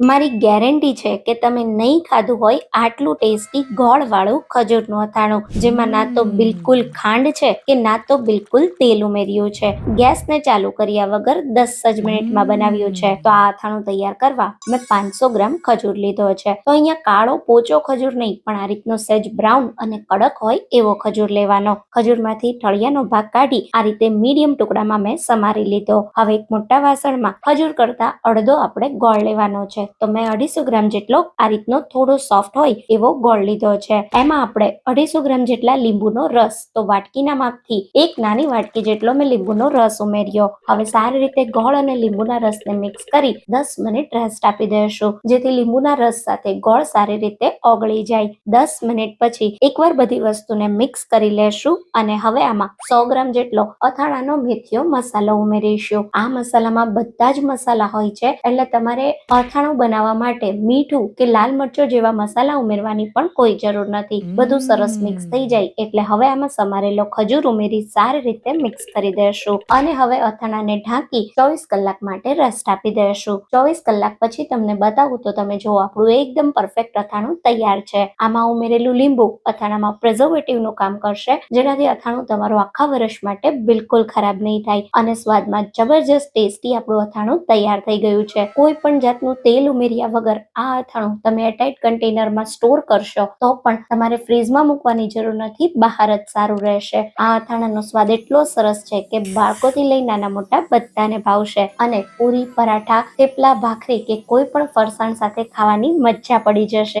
મારી ગેરંટી છે કે તમે નહીં ખાધું હોય આટલું ટેસ્ટી ગોળવાળું ખજૂરનું અથાણું જેમાં ના તો બિલકુલ ખાંડ છે કે ના તો બિલકુલ તેલ ઉમેર્યું છે. ગેસને ચાલુ કર્યા વગર દસ જ મિનિટમાં બનાવ્યું છે. તો આ અથાણું તૈયાર કરવા મેં પાંચસો ગ્રામ ખજૂર લીધો છે. તો અહીંયા કાળો પોચો ખજૂર નહીં પણ આ રીતનો સેજ બ્રાઉન અને કડક હોય એવો ખજૂર લેવાનો. ખજૂરમાંથી ઠળિયાનો ભાગ કાઢી આ રીતે મીડિયમ ટુકડામાં મેં સમારી લીધો. હવે એક મોટા વાસણમાં ખજૂર કરતા અડધો આપણે ગોળ લેવાનો છે. તો મેં અઢીસો ગ્રામ જેટલો આ રીતનો થોડો સોફ્ટ હોય એવો ગોળ લીધો છે. એમાં આપણે અઢીસો ગ્રામ જેટલા લીંબુનો રસ, તો વાટકીના માપથી એક નાની વાટકી જેટલો મેં લીંબુનો રસ ઉમેર્યો. હવે સારી રીતે ગોળ અને લીંબુના રસને મિક્સ કરી દસ મિનિટ રેસ્ટ આપી દઈશું. જેથી લીંબુના રસ સાથે ગોળ સારી રીતે ઓગળી જાય. દસ મિનિટ પછી એકવાર બધી વસ્તુને મિક્સ કરી લેશું અને હવે આમાં સો ગ્રામ જેટલો અથાણાનો મેથીયો મસાલો ઉમેરીશું. આ મસાલામાં બધા જ મસાલા હોય છે, એટલે તમારે અથાણું બનાવવા માટે મીઠું કે લાલ મરચો જેવા મસાલા ઉમેરવાની પણ કોઈ જરૂર નથી. બધું સરસ મિક્સ થઈ જાય એટલે હવે આમાં સમારેલો ખજૂર ઉમેરી સારી રીતે મિક્સ કરી દેશું. અને હવે અથાણાને ઢાંકી ચોવીસ કલાક માટે રેસ્ટ આપી દેશું. ચોવીસ કલાક પછી તમને બતાવું તો તમે જો આપણું એકદમ પરફેક્ટ અથાણું તૈયાર છે. આમાં ઉમેરેલું લીંબુ અથાણામાં પ્રિઝર્વેટિવનું કામ કરશે જેનાથી અથાણું તમારું આખા વર્ષ માટે બિલકુલ ખરાબ નહીં થાય. અને સ્વાદમાં જબરજસ્ત ટેસ્ટી આપણું અથાણું તૈયાર થઈ ગયું છે. કોઈ પણ જાતનું તેલ ઉમેર્યા વગર આ અથાણું તમે એટાઈટ કન્ટેનરમાં સ્ટોર કરશો, તો પણ તમારે ફ્રીજમાં મૂકવાની જરૂર નથી, બહાર જ સારું રહેશે. આ અથાણાનો સ્વાદ એટલો સરસ છે કે બાળકોથી લઈ નાના મોટા બધાને ભાવશે અને પૂરી પરાઠા, થેપલા, ભાખરી કે કોઈ પણ ફરસાણ સાથે ખાવાની મજા પડી જશે.